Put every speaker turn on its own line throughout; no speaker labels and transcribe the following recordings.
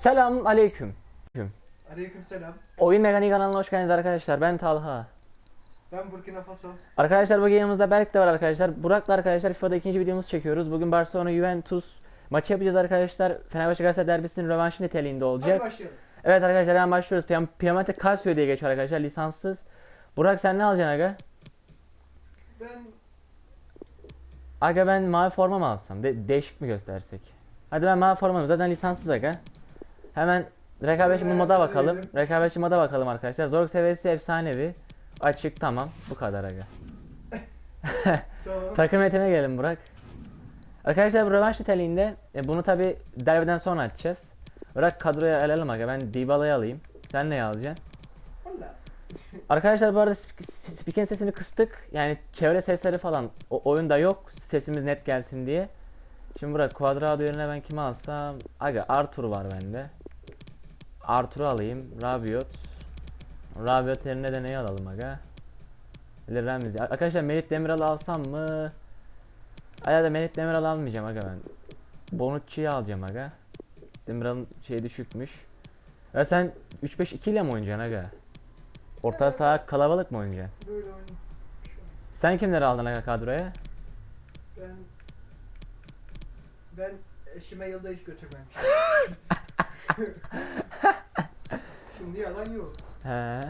Selam aleyküm.
Aleykümselam.
Oyun Mekanik kanalına hoş geldiniz arkadaşlar. Ben Talha.
Ben Burkina Faso.
Arkadaşlar bugün yanımızda Berk de var arkadaşlar. Burak'la arkadaşlar FIFA'da ikinci videomuzu çekiyoruz. Bugün Barcelona Juventus maçı yapacağız arkadaşlar. Fenerbahçe Galatasaray derbisinin rövanşı niteliğinde
Hadi
olacak.
başlayalım.
Evet arkadaşlar hemen başlıyoruz. Piyam Piemonte Calcio diye geçiyor arkadaşlar lisanssız. Burak sen ne alacaksın aga?
Ben
Aga ben mavi forma mı alsam? De- değişik mi göstersek? Hadi ben mavi forma Zaten lisanssız aga. Hemen rekabetçi moda bakalım. Rekabetçi moda bakalım arkadaşlar. Zorluk seviyesi efsanevi. Açık tamam. Bu kadar aga. Takım yönetime gelelim Burak. Arkadaşlar bu rövanş niteliğinde e, bunu tabi derbiden sonra açacağız. Burak kadroya alalım aga. Ben Dybala'yı alayım. Sen neyi alacaksın? Arkadaşlar bu arada sp- spikin sesini kıstık. Yani çevre sesleri falan o oyunda yok. Sesimiz net gelsin diye. Şimdi Burak Quadrado yerine ben kimi alsam? Aga Arthur var bende. Arthur'u alayım. Rabiot. Rabiot yerine de neyi alalım aga? Ramsey. Arkadaşlar Merit Demiral'ı alsam mı? Aya da Merit Demiral almayacağım aga ben. Bonucci'yi alacağım aga. Demiral'ın şeyi düşükmüş. Ya sen 3-5-2 ile mi oynayacaksın aga? Orta saha kalabalık mı oynayacaksın?
Böyle oynayayım.
Sen kimleri aldın aga kadroya?
Ben ben eşime yılda hiç götürmem. Şimdi yalan yok.
He.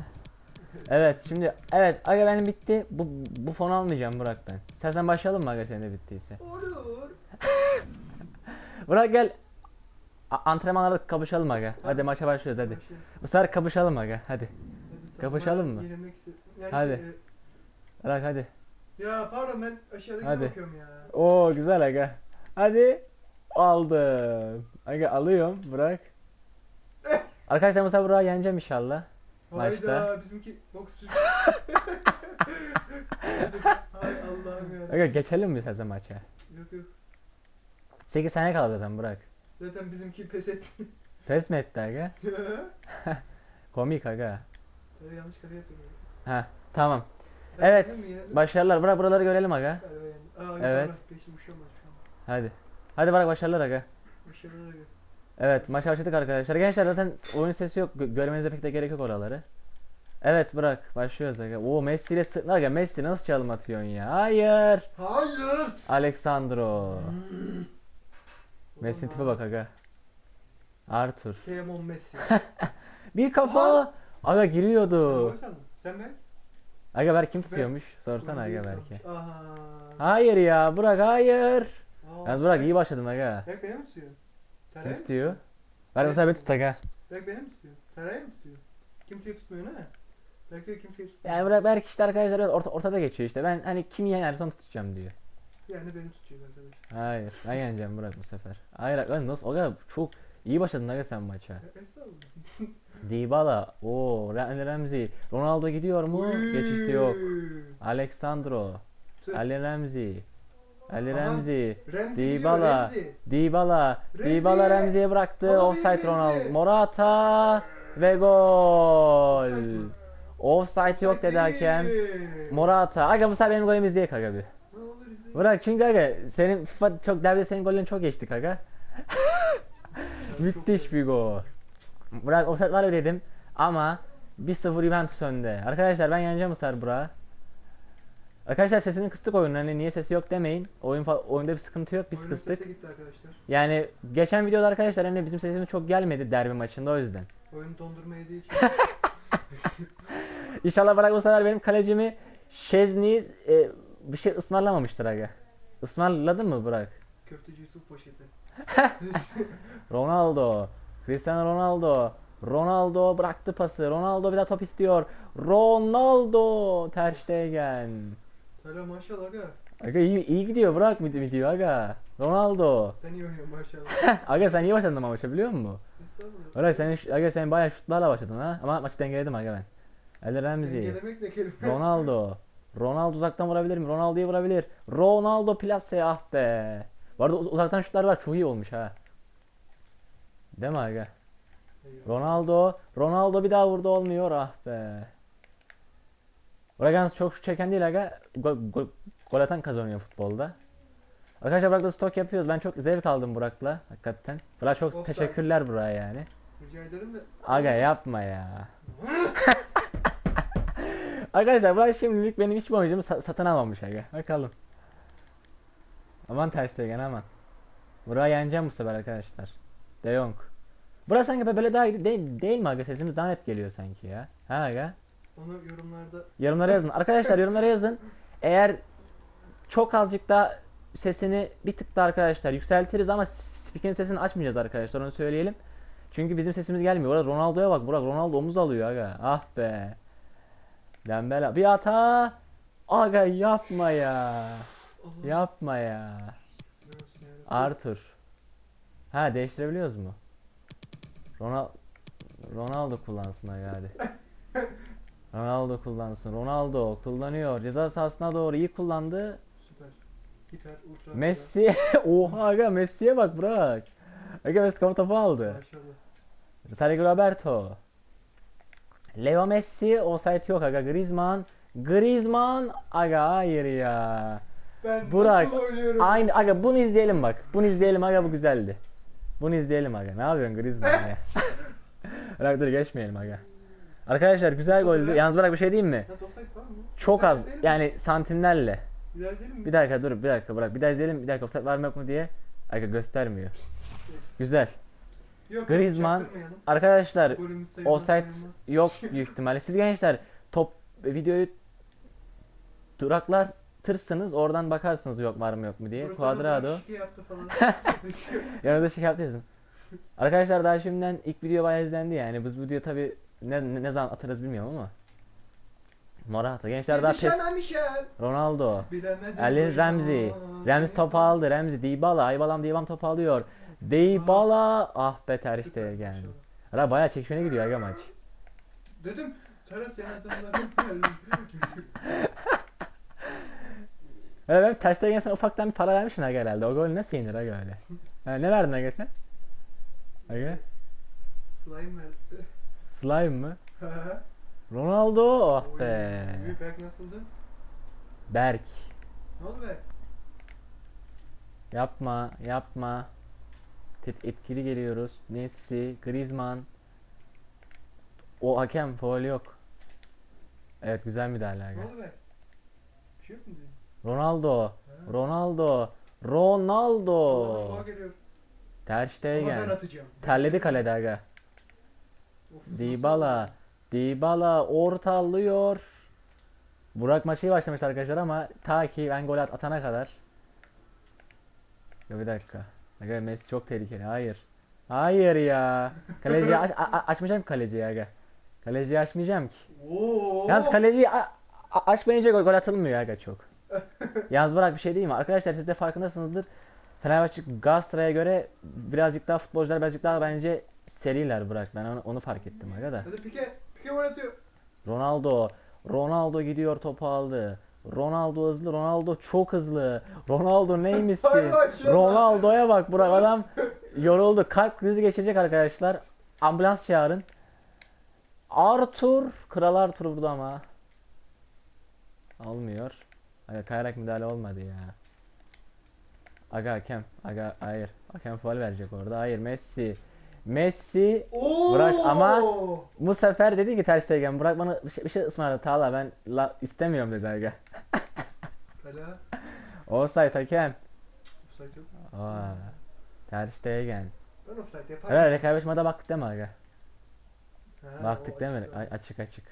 Evet şimdi evet aga benim bitti. Bu bu fon almayacağım Burak ben. Sen sen başlayalım mı aga senin de bittiyse?
Olur.
Burak gel. A- antrenmanlarda kapışalım aga. Hadi maça başlıyoruz hadi. Bu sefer kapışalım aga hadi. Kapışalım mı?
ben yenilmek istedim. Yani
Hadi.
şey,
Burak hadi.
e, ya pardon ben aşağıdaki
Hadi.
bakıyorum ya.
Oo güzel aga. Hadi. Aldım. Aga alıyorum Burak. Arkadaşlar bu sefer Burak'ı yeneceğim inşallah. Maçta.
Hayda bizimki boksçu. Hay Allah'ım ya.
Aga geçelim mi istersen maça?
Yok yok.
8 saniye kaldı zaten Burak.
Zaten bizimki pes etti.
Pes mi etti aga? Komik aga.
Böyle yanlış kareye atıyorum.
Ha tamam.
Ben
Evet.
yendim mi?
Başarılar. Burak buraları görelim aga.
Yendim. Aa,
Evet.
şey olmaz an.
Hadi. Hadi Burak başarılar aga.
Başarılar.
Evet maça başladık arkadaşlar. Gençler zaten oyun sesi yok. Gö- Görmenize pek de gerek yok oraları. Evet Burak başlıyoruz. Oo Messi ile sı- aga Messi nasıl çalım atıyorsun ya? Hayır.
Hayır.
Alexandro. Messi'nin tipe bak aga. Arthur.
Telemon Messi.
Bir kafa. Aga giriyordu.
Sen mi?
Aga Berk kim tutuyormuş? Sorsana
Ben
aga.
Aha.
Hayır ya Burak hayır.
Aa,
Yalnız Burak iyi başladın aga.
Berk beni mi tutuyor?
Kim
Terayı mı
tutuyor? Ver mesela bir tut aga.
Berk beni mi tutuyor? Terayı mı tutuyor? Kimseyi tutmuyor ne? Berk diyor kimseyi tutmuyor.
Yani Burak Berk işte arkadaşlar orta, ortada geçiyor işte. Ben hani kim yenerse onu tutacağım diyor.
Yani beni tutuyor arkadaşlar.
Hayır ben yeneceğim Burak bu sefer. Hayır lan nasıl o kadar çok iyi başladın aga sen maça.
Ya, Estağfurullah.
Dybala, o Ramsey, Ronaldo gidiyor mu? Geçişte yok. Alexandro,
Tüh.
Ali Ramsey, Ali
Aha. Remzi gidiyor,
Dybala,
Remzi.
Dybala,
Remzi.
Dybala Ramsey'e bıraktı. Offside
Remzi.
Ronaldo, Morata ve gol. Offside yok dedi hakem. Morata. Aga bu sefer benim golümü izleyek aga bir. Bırak çünkü aga senin FIFA çok derbide senin gollerini çok geçtik aga. Müthiş bir gol. Bırak offside var dedim ama 1-0 Juventus önde. Arkadaşlar ben yeneceğim bu sefer Burak'ı. Arkadaşlar sesini kıstık oyunun hani niye sesi yok demeyin. Oyun oyunda bir sıkıntı yok biz
Oyunun
kıstık.
sesi gitti arkadaşlar.
Yani geçen videoda arkadaşlar hani bizim sesimiz çok gelmedi derbi maçında o yüzden.
Oyun dondurma yediği için.
İnşallah Burak bu sefer benim kalecimi Şezniz e, bir şey ısmarlamamıştır aga. Ismarladın mı Burak?
Köfteci Yusuf poşeti.
Ronaldo. Cristiano Ronaldo. Ronaldo bıraktı pası. Ronaldo bir daha top istiyor. Ronaldo. Ter Stegen.
Selam maşallah aga.
Aga iyi, iyi gidiyor bırak mı gidiyor aga. Ronaldo.
Sen iyi oynuyorsun maşallah.
Aga sen iyi başladın ama maça biliyor musun?
Estağfurullah.
Bırak sen aga sen bayağı şutlarla başladın ha. Ama maçı dengeledim aga ben. Ali Ramsey.
Dengelemek ne kelime?
Ronaldo. Ronaldo uzaktan vurabilir mi? Ronaldo'yu vurabilir. Ronaldo plase ah be. Bu arada uz- uzaktan şutlar var çok iyi olmuş ha. Değil mi aga? Ronaldo. Ronaldo bir daha vurdu olmuyor ah be. Oraya çok şut çeken değil aga. Gol, gol, gol atan kazanıyor futbolda. Arkadaşlar Burak'la stok yapıyoruz. Ben çok zevk aldım Burak'la hakikaten. Burak çok
Offside.
teşekkürler Burak'a yani.
Rica ederim de.
Aga yapma ya. Arkadaşlar Burak şimdilik benim hiçbir oyuncumu sa- satın almamış aga. Bakalım. Aman ters tegen aman. Burak'ı yeneceğim bu sefer arkadaşlar. De Jong. Burak sanki böyle daha iyi değil, değil mi aga? Sesimiz daha net geliyor sanki ya. Ha aga?
Onu yorumlarda
Yorumlara yazın. Arkadaşlar yorumlara yazın. Eğer çok azıcık daha sesini bir tık daha arkadaşlar yükseltiriz ama speaker'in sesini açmayacağız arkadaşlar onu söyleyelim. Çünkü bizim sesimiz gelmiyor. Orada Ronaldo'ya bak. Burak Ronaldo omuz alıyor aga. Ah be. Dembele bir hata. Aga yapma ya. Yapma ya. Arthur. Ha değiştirebiliyoruz mu? Ronald Ronaldo kullansın aga hadi. Ronaldo kullansın. Ronaldo kullanıyor. Ceza sahasına doğru iyi kullandı.
Süper. Hiper, ultra.
Messi. Oha aga Messi'ye bak bırak. Aga Messi kafa topu aldı.
Maşallah.
Sergio Roberto. Leo Messi offside yok aga. Griezmann. Griezmann. Aga hayır ya.
Ben
Burak? Aynı aga bunu izleyelim bak. Bunu izleyelim aga bu güzeldi. Bunu izleyelim aga. Ne yapıyorsun Griezmann ya? Bırak dur geçmeyelim aga. Arkadaşlar güzel goldü. Yalnız bırak bir şey diyeyim mi? Çok az yani santimlerle.
Bir
dakika dur bir dakika bırak. Bir daha izleyelim. Bir dakika offside var mı yok mu diye. Aga göstermiyor. Güzel.
Yok,
Griezmann. Arkadaşlar offside yok büyük ihtimalle. Siz gençler top videoyu duraklatırsınız oradan bakarsınız yok var mı yok mu diye.
Yaptı falan.
Yanında şey yaptıysın. Arkadaşlar daha şimdiden ilk video bayağı izlendi yani. Biz bu video tabi ne, ne, ne zaman atarız bilmiyorum ama. Morata. Gençler daha pes. Ronaldo. Ali. Ramsey. Ramsey topu aldı. Ramsey. Dybala. Aybalam Dybala topu alıyor. Dybala. Ah be ter işte
Süper,
geldi.
maşallah.
Ara bayağı çekişmene gidiyor aga maç.
Dedim. Senin adımlarını
Evet ben Ter Stegen sana ufaktan bir para vermişsin aga herhalde. O gol nasıl yenir aga öyle? Ha, ne verdin aga sen? Aga?
Slime verdi.
Slime mı? Ronaldo. Ah be.
Büyük Berk nasıldı?
Berk.
Ne oldu Berk?
Yapma, yapma. Tet etkili geliyoruz. Messi, Griezmann. O hakem faul yok. Evet güzel müdahale
Ne oldu Berk? Bir şey yok mu diyor?
Ronaldo. Ronaldo, Ronaldo.
geliyor.
Ter
Ama ben
Stegen.
atacağım.
Terledi kalede aga. Dybala? Dybala ortalıyor. Burak maçı iyi başlamıştı arkadaşlar ama ta ki ben gol at- atana kadar. Ya bir dakika. Aga Messi çok tehlikeli. Hayır. Hayır ya. Kaleciyi aç, açmayacağım kaleciyi aga. Kaleciyi açmayacağım ki.
Oo.
Yalnız kaleciyi açmayınca gol, gol atılmıyor aga çok. Yalnız bırak bir şey değil mi? Arkadaşlar siz de farkındasınızdır. Fenerbahçe Galatasaray'a göre birazcık daha futbolcular birazcık daha bence seriler bırak. Ben onu, onu fark ettim aga da.
Hadi Pike. Pike gol atıyor.
Ronaldo. Ronaldo gidiyor topu aldı. Ronaldo hızlı. Ronaldo çok hızlı. Ronaldo neymişsin? Ronaldo'ya bak Burak adam yoruldu. Kalp krizi geçirecek arkadaşlar. Ambulans çağırın. Arthur. Kral Arthur burada ama. Olmuyor. Aga kayarak müdahale olmadı ya. Aga hakem. Aga hayır. Hakem faul verecek orada. Hayır Messi. Messi
Oo.
Bırak ama- bu sefer dedi ki Ter Stegen bırak bana bir şey, bir şey ısmarladı Tağla ben la, istemiyorum dedi aga.
Kala.
Offside hakem.
Offside yok.
Aa, Ter Stegen.
Ben offside yaparım.
Herhalde rekabet maçına baktık değil mi aga?
Ha,
Baktık
o
değil mi?
açık
A- açık açık.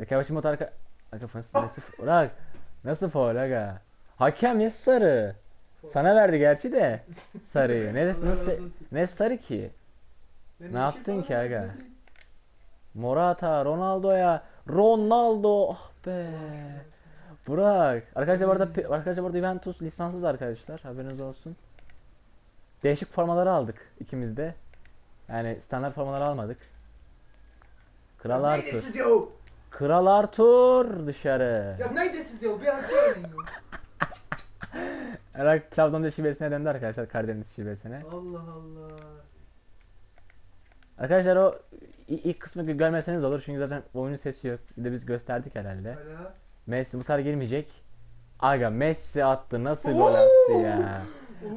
Rekabet maçı arka... Aga nasıl, nasıl, bırak. Nasıl faul aga? Hakem ne sarı? Sana verdi gerçi de sarıyı. Ne, nasıl, ne sarı ki? Ne
yeşil
yaptın ki aga? Morata, Ronaldo'ya, Ronaldo, ah be. Burak. Arkadaşlar bu arada arkadaşlar bu arada Juventus lisanssız arkadaşlar. Haberiniz olsun. Değişik formaları aldık ikimiz de. Yani standart formaları almadık. Kral
Ya
Arthur.
Ya?
Kral Arthur dışarı.
Ya neydesiz ya? Bir atıyor ya.
Irak Trabzon'da şivesine döndü arkadaşlar Karadeniz şivesine.
Allah Allah.
Arkadaşlar o ilk kısmı gö- görmeseniz olur çünkü zaten oyunun sesi yok. Bir de biz gösterdik herhalde.
Kala.
Messi bu sefer girmeyecek. Aga Messi attı nasıl gol attı ya.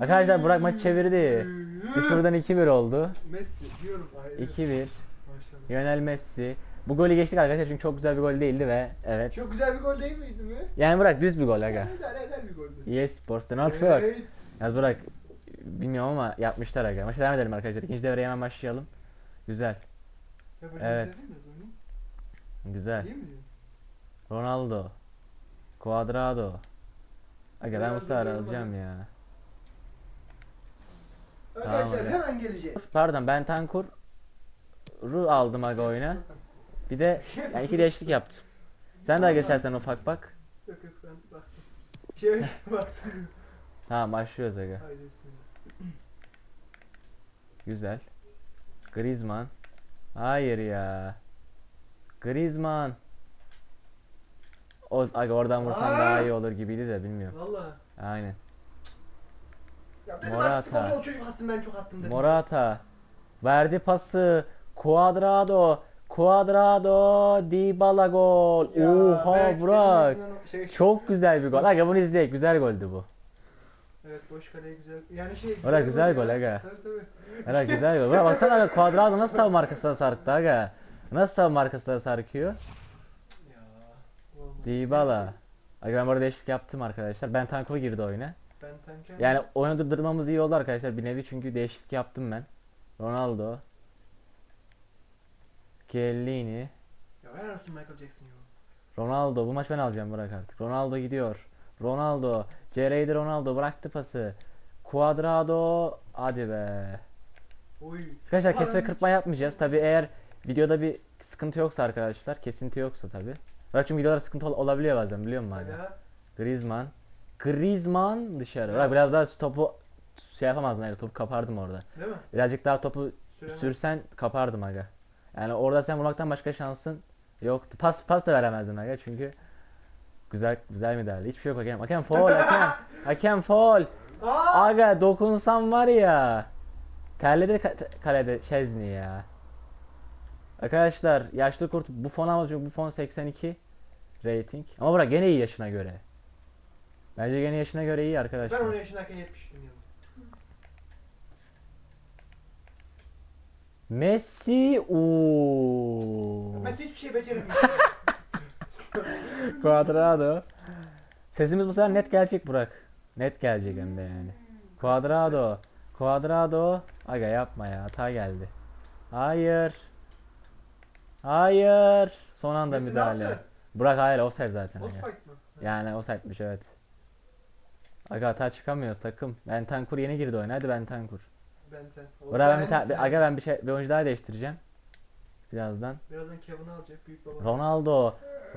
Arkadaşlar Burak maçı çevirdi. 1-0'dan 2-1 oldu.
Messi diyorum. Hayır.
2-1.
Maşallah.
Lionel Messi. Bu golü geçtik arkadaşlar çünkü çok güzel bir gol değildi ve evet.
Çok güzel bir gol değil miydi mi?
Yani Burak düz bir gol aga.
Eder eder bir goldü.
EA Sports'ta not fair.
Evet.
Yaz Burak bilmiyorum ama yapmışlar aga. Maça devam edelim arkadaşlar. İkinci devreye hemen başlayalım. Güzel.
Yapacağım
Evet. Güzel.
İyi mi?
Ronaldo. Cuadrado. Aga ben bu
Ronaldo
sefer alacağım ya.
Arkadaşlar
aga.
hemen geleceğiz.
Pardon ben Tankur'u aldım aga oyuna. Bir de yani iki değişiklik yaptım. Sen de göstersen ufak bak.
Yok yok ben baktım. Şey baktım.
Tamam başlıyoruz aga.
Haydi bismillah.
Güzel. Griezmann. Hayır ya. Griezmann. O, aga oradan vursan
Aa!
daha iyi olur gibiydi de bilmiyorum.
Valla.
Aynen.
Ya dedim
Morata.
artık futbol çocuk atsın ben çok attım dedim.
Morata. Verdi pası. Cuadrado. Cuadrado. Dybala gol.
Ya,
Oha
Berk,
Burak.
yüzünden o şey-
Çok güzel bir gol. Aga bunu izleyek. Güzel goldü bu.
Evet boş kaleye güzel. Yani şey
Valla güzel gol aga.
Tabii tabii.
Güzel gol. Burak baksana aga Cuadrado nasıl savunma arkasına sarktı aga. Nasıl savunma arkasına sarkıyor? Dybala. Aga ben burada değişiklik yaptım arkadaşlar. Ben Tankur girdi oyuna.
Ben tanken.
Yani oyunu durdurmamız iyi oldu arkadaşlar bir nevi çünkü değişiklik yaptım ben. Ronaldo. Chiellini.
Ya ver Michael Jackson ya.
Ronaldo. Bu maç ben alacağım bırak artık. Ronaldo gidiyor. Ronaldo. CR'de Ronaldo bıraktı pası. Cuadrado. Hadi be.
Oy.
Arkadaşlar kesme kırpma yapmayacağız. Tabi eğer videoda bir sıkıntı yoksa arkadaşlar. Kesinti yoksa tabi. Çünkü videolarda sıkıntı ol- olabiliyor bazen biliyor musun?
Hala.
Griezmann. Griezmann dışarı.
Ya.
Biraz daha topu şey yapamazdın. Yani topu kapardım orada.
Değil mi?
Birazcık daha topu
Süremez.
sürsen kapardım aga. Yani orada sen vurmaktan başka şansın yoktu. Pas pas da veremezdin aga çünkü güzel güzel müdahale. Hiçbir şey yok hakem. Hakem foul hakem. Hakem foul.
Aa!
Aga dokunsam var ya. Terledi ka- kalede Şezni ya. Arkadaşlar yaşlı kurt bu fon ama bu fon 82 rating. Ama bırak gene iyi yaşına göre. Bence gene yaşına göre iyi
Ben
arkadaşlar.
10 yaşındayken 70 dünyada.
Messi ooo.
Ben hiçbir şey beceremiyorum.
Cuadrado. Sesimiz bu sefer net gelecek Burak. Net gelecek hem de yani. Cuadrado. Cuadrado. Aga yapma ya hata geldi. Hayır. Hayır. Son anda
Messi ne
müdahale. Burak hayır offside zaten.
Offside mı?
Yani offside'miş evet. Aga hata çıkamıyoruz takım. Bentancur yeni girdi oyuna. Hadi Bentancur.
Benten.
Burak ben bir, ta-
Benten.
bir- aga ben bir şey bir oyuncu daha değiştireceğim. Birazdan.
Birazdan Kevin'i alacak büyük baba.
Ronaldo.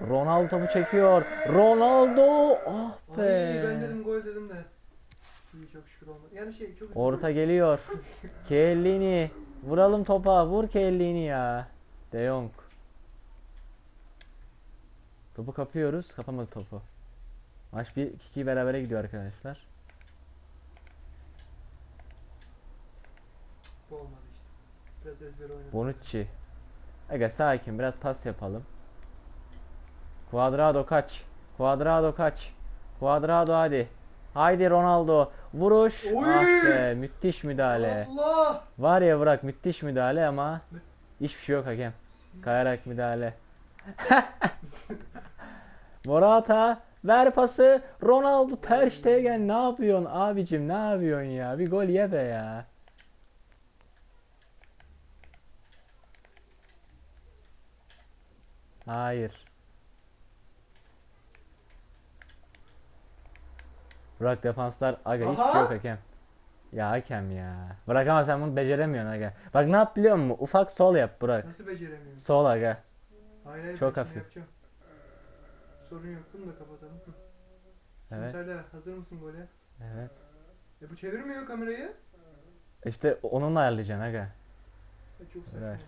Ronaldo topu çekiyor. Ronaldo. Ah
Ay
be.
ben dedim gol dedim de. İyi çok şükür olmadı. Yani şey çok
Orta geliyor. Kellini. Vuralım topa. Vur Kellini ya. De Jong. Topu kapıyoruz. Kapamadı topu. Maç 1-2 berabere gidiyor arkadaşlar.
Bu olmadı işte. Biraz ezber oynadım.
Bonucci. Aga sakin biraz pas yapalım. Cuadrado kaç. Cuadrado kaç. Cuadrado hadi. Haydi Ronaldo. Vuruş.
Oy!
Ah be müthiş müdahale.
Allah!
Var ya bırak müthiş müdahale ama hiçbir şey yok hakem. Kayarak müdahale. Morata ver pası. Ronaldo Ter Stegen ne yapıyorsun abicim ne yapıyorsun ya? Bir gol ye be ya. Hayır. Bırak defanslar aga
Aha!
yok hakem. Ya hakem ya. Bırak ama sen bunu beceremiyorsun aga. Bak ne yap biliyor musun? Ufak sol yap Burak.
Nasıl beceremiyorum?
Sol aga.
Hayır hayır.
Çok hafif.
Yapacağım. Sorun yok. Bunu da kapatalım.
Evet.
Serdar hazır mısın gole?
Evet.
E bu çevirmiyor kamerayı.
İşte onunla ayarlayacaksın aga.
E çok saçma
Evet.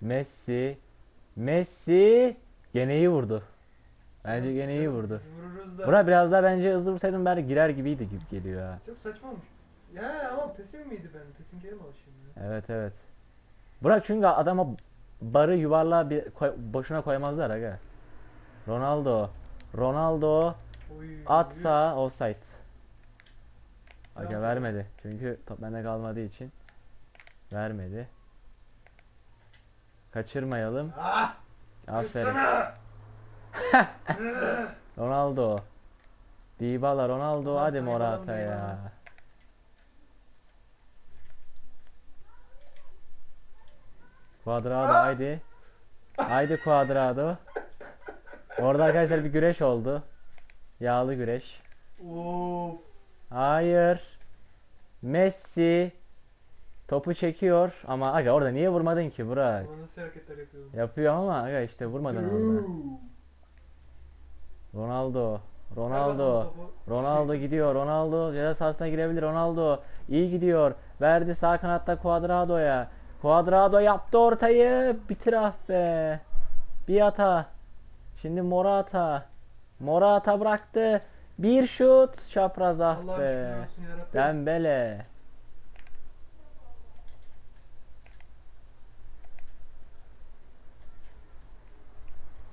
Messi. Messi. Gene iyi vurdu. Bence gene iyi vurdu.
Biz vururuz da.
Burak biraz daha bence hızlı vursaydım belki girer gibiydi gibi geliyor ha.
Çok saçma olmuş. Ya ama pesim miydi ben? Pesim kere mi alışayım ya?
Evet evet. Burak çünkü adama barı yuvarlığa bir koy- boşuna koymazlar aga. Ronaldo. Ronaldo
Oy.
at
oy.
sağa offside. Aga
Tamam.
vermedi. Çünkü top bende kalmadığı için vermedi. Kaçırmayalım.
Ah!
Aferin. Ronaldo. Dybala, Ronaldo,
Aman
hadi Morata ya. Cuadrado
Ah!
haydi. Haydi Cuadrado. Orada arkadaşlar bir güreş oldu. Yağlı güreş.
of.
Hayır. Messi topu çekiyor ama aga orada niye vurmadın ki Burak?
Bana nasıl hareketler yapıyorum?
Yapıyor ama aga işte vurmadın orada. Ronaldo. Ronaldo. Ronaldo gidiyor. Ronaldo ceza sahasına girebilir. Ronaldo iyi gidiyor. Verdi sağ kanatta Cuadrado'ya. Cuadrado yaptı ortayı. Bitir ah be. Bir hata. Şimdi Morata. Morata bıraktı. Bir şut. Çapraz ah be. Dembele.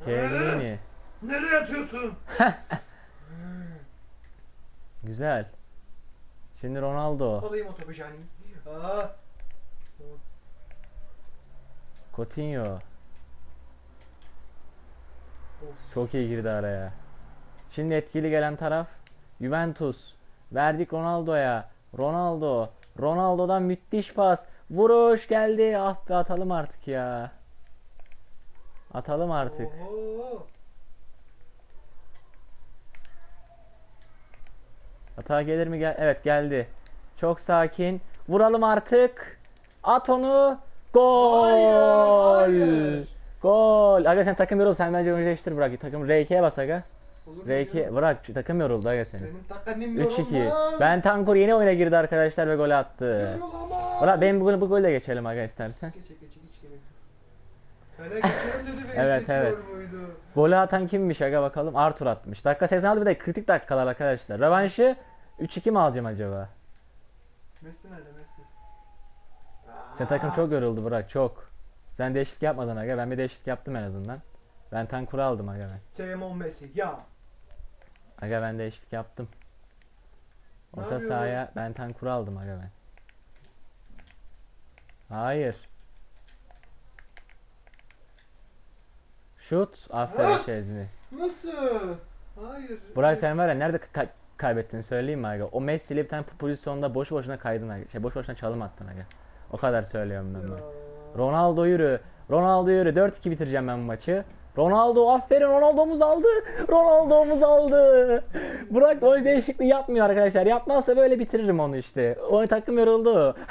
Chiellini.
Nereye atıyorsun?
Güzel. Şimdi Ronaldo.
Alayım o topu Jani. Aa.
Coutinho.
Of.
Çok iyi girdi araya. Şimdi etkili gelen taraf Juventus. Verdik Ronaldo'ya. Ronaldo. Ronaldo'dan müthiş pas. Vuruş geldi. Ah be atalım artık ya. Atalım artık.
Oho.
Hata gelir mi? Gel evet geldi. Çok sakin. Vuralım artık. At onu. Gol.
Hayır, hayır.
Gol. Aga sen takım yorul. Sen bence değiştir bırak. Takım R2'ye bas aga.
Olur mu
R2
diyorum?
bırak. Takım yoruldu aga
takımım
3-2.
yorulmaz.
Ben Tankur yeni oyuna girdi arkadaşlar ve golü attı. Bırak benim bu, bu golü de geçelim aga istersen.
Geçe geçe hiç gerek yok. Kale geçelim dedi ve
Evet, evet. Golü atan kimmiş aga bakalım. Arthur atmış. Dakika 86 bir de kritik dakikalar arkadaşlar. Rövanşı 3-2 mi alacağım acaba?
Messi nerede Messi?
Senin takım çok yoruldu Burak çok. Sen değişiklik yapmadın aga. Ben bir değişiklik yaptım en azından. Ben Tankur'u aldım aga ben.
Sevmem Messi ya.
Aga ben değişiklik yaptım. Orta sahaya ben Tankur'u aldım aga ben. Hayır. Şut. Aferin
Ah!
Şezni.
Nasıl? Hayır.
Burak sen var ya nerede ka- kaybettin söyleyeyim mi aga? O Messi ile bir tane pozisyonda boş boşuna kaydın aga. Şey boş boşuna çalım attın aga. O kadar söylüyorum ben
Ya.
bak. Ronaldo yürü. Ronaldo yürü. 4-2 bitireceğim ben bu maçı. Ronaldo aferin Ronaldo'muz aldı. Ronaldo'muz aldı. Burak gol değişikliği yapmıyor arkadaşlar. Yapmazsa böyle bitiririm onu işte. O takım yoruldu.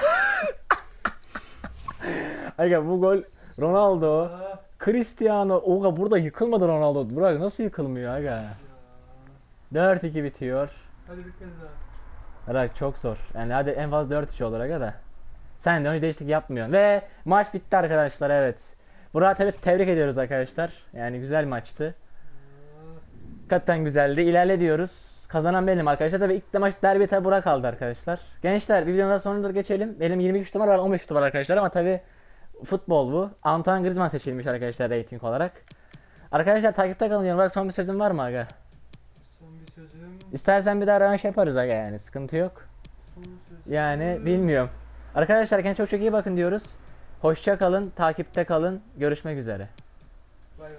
Aga bu gol Ronaldo. Cristiano. Oga burada yıkılmadı Ronaldo. Burak nasıl yıkılmıyor aga?
ya.
4-2 bitiyor.
Hadi bitmez daha.
Burak çok zor. Yani hadi en fazla 4-3 olur aga da. Sen de önce değişiklik yapmıyorsun. Ve maç bitti arkadaşlar evet. Burak'ı tabii tebrik ediyoruz arkadaşlar. Yani güzel maçtı. Hakikaten güzeldi. İlerle diyoruz. Kazanan benim arkadaşlar. Tabii ilk de maç derbi tabi Burak aldı arkadaşlar. Gençler videonun sonunda geçelim. Benim 23 şutum var 15 şutum var arkadaşlar ama tabi futbol bu. Antoine Griezmann seçilmiş arkadaşlar rating olarak. Arkadaşlar takipte kalın. Burak son bir sözün var mı aga?
son bir sözüm.
İstersen bir daha rövanş yaparız aga yani sıkıntı yok.
Son sözüm.
Yani bilmiyorum. Arkadaşlar kendinize çok çok iyi bakın diyoruz. Hoşça kalın, takipte kalın. Görüşmek üzere.
Bay bay.